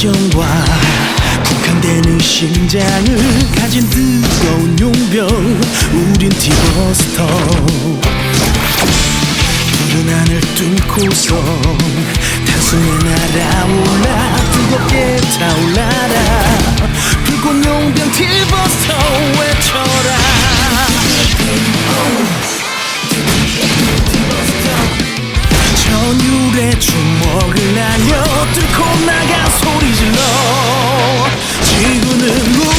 열정과 국한되는 심장을 가진 뜨거운 용병 우린 티버스터. 푸른 하늘 뚫고서 단숨에 타올라라 Oh.